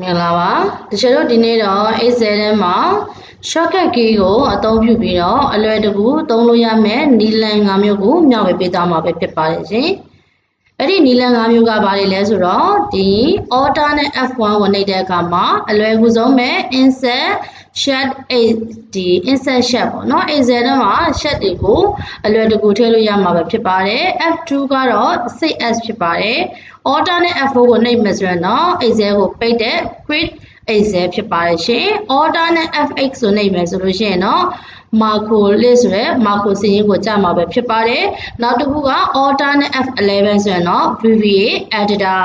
မင်္ဂလာပါတချို့တို့ဒီနေ့တော့ A7 မှာ shortcut key ကိုအသုံးပြုပြီးတော့အလွယ်တကူသုံးလို့ရမယ့်နီလန်၅မျိုးကိုမျှဝေပေးသွားမှာပဲဖြစ်ပါတယ်ရှင်အဲ့ဒီနီလန်၅မျိုးကဘာတွေလဲဆိုတော့ဒီ order နဲ့ F1 ဝင်နေတဲ့အခါမှာအလွယ်ကူဆုံးပဲ insert shed ဒီ insert shed ပေါ့နော် A7 မှာ shed တွေကိုအလွယ်တကူထည့်လို့ရမှာပဲဖြစ်ပါတယ် F2 ကတော့ 6s ဖြစ်ပါတယ် order နဲ့ F4 ကိုနှိပ်မယ်ဆိုရင်တော့ A0 ကိုပိတ်တဲ့ quit A0 ဖြစ်ပါတယ်ရှင် order နဲ့ FX ကိုနှိပ်မယ်ဆိုလို့ရှိရင်တော့ macro လေးဆိုရဲ macro စီးရင်ကိုကြာမှာပဲဖြစ်ပါတယ်နောက်တစ်ခုက order နဲ့ F11 ဆိုရင်တော့ VBA editor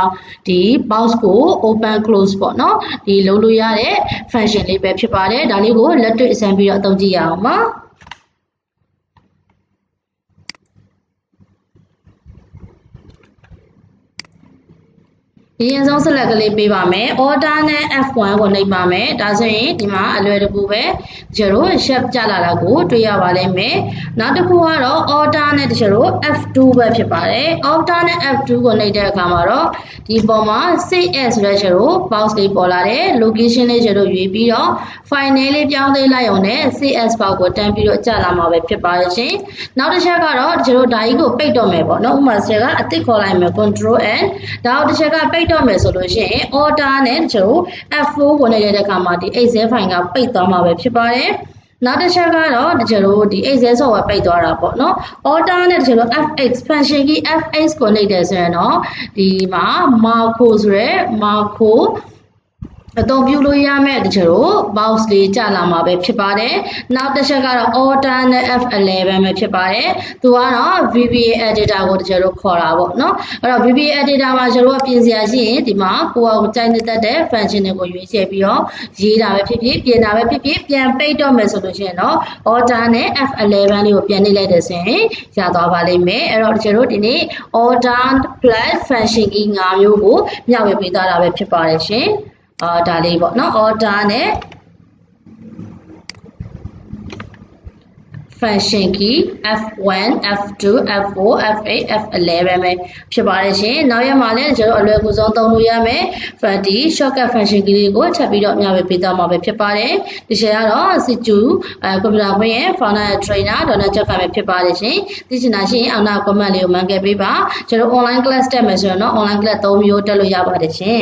ဒီ box ကို open close ပေါ့နော်ဒီလုံးလို့ရတဲ့ function လေးပဲဖြစ်ပါတယ်ဒါလေးကိုလက်တွေ့အစမ်းပြီးတော့အသုံးကြည့်ရအောင်ပါ ဒီရင်ဆုံးဆက်လက်ကလေးပေးပါမယ် order နဲ့ F1 ကိုနှိပ်ပါမယ်ဒါဆိုရင်ဒီမှာအလွယ်တကူပဲကျတို့ shape ကြလာတာကိုတွေ့ရပါလိမ့်မယ်နောက်တစ်ခုကတော့ order နဲ့တချို့တို့ F2 ပဲဖြစ်ပါတယ် order နဲ့ F2 ကိုနှိပ်တဲ့အခါမှာတော့ဒီပေါ်မှာ 6s ဆိုတဲ့ကျတို့ box လေးပေါ်လာတယ် location လေးကျတို့ရွေးပြီးတော့ file name လေးပြောင်းသေးလိုက်အောင်နဲ့ 6s box ကိုတန်းပြီးတော့ကြာလာမှာပဲဖြစ်ပါတယ်ရှင်နောက်တစ်ချက်ကတော့ကျတို့ဒါကြီးကိုပိတ်တော့မယ်ပေါ့နော်ဥပမာဆရာကအသစ်ခေါ်လိုက်မယ် control n ဒါတော့တစ်ချက်ကပိတ်တော့မယ်ဆိုလို့ရှိရင် order နဲ့ကျတို့ F4 ဝင်နေတဲ့အခါမှာဒီ Excel file ကပိတ်သွားမှာပဲဖြစ်ပါတယ်နောက်တစ်ချက်ကတော့တချို့တို့ဒီ Excel software ပိတ်သွားတာပေါ့နော် order နဲ့တချို့တို့ fx function key fx ကိုနှိပ်တယ်ဆိုရင်တော့ဒီမှာ macro ဆိုရဲ macro အသုံးပြုလို့ရမယ့်တချို့တို့ box လေးကြာလာမှာပဲဖြစ်ပါတယ်။နောက်တစ်ချက်ကတော့ order နဲ့ F11 ပဲဖြစ်ပါတယ်။သူကတော့ VBA editor ကိုတချို့တို့ခေါ်တာပေါ့နော်။အဲ့တော့ VBA editor မှာကျွန်တော်တို့ပြင်စရာရှိရင်ဒီမှာကိုယ်ကကြိုက်နေတဲ့တဲ့ function တွေကိုရွေးချယ်ပြီးတော့ရေးတာပဲဖြစ်ဖြစ်ပြင်တာပဲဖြစ်ဖြစ်ပြန်ပိတ်တော့မယ်ဆိုလို့ရှိရင်တော့ order နဲ့ F11 လေးကိုပြန်နှိပ်လိုက်တဲ့ဆိုရင်ရသွားပါလိမ့်မယ်။အဲ့တော့တချို့တို့ဒီနေ့ order plus function key ၅မျိုးကိုမျှဝေပေးသွားတာပဲဖြစ်ပါတယ်ရှင်။ အာဒါလေးပေါ့နော် order နဲ့ function key f1 f2 f4 f8 f11 ပဲဖြစ်ပါတယ်ရှင်နောက်ရမှာလည်းကျွန်တော်အလွယ်ကူဆုံးသုံးလို့ရမယ်ဒီ shortcut function key လေးကိုချက်ပြီးတော့မျှဝေပေးသွားမှာပဲဖြစ်ပါတယ်ဒီချက်ကတော့ situ အဲကွန်ပျူတာခွင့်ရဲ့ founder trainer ဒေါ်နာချက်ကပဲဖြစ်ပါတယ်ရှင်သိချင်တာရှိရင်အောက်နာ comment လေးကိုမှန်ခဲ့ပေးပါကျွန်တော် online class တက်မယ်ဆိုရင်တော့ online class 3မျိုးတက်လို့ရပါတယ်ရှင်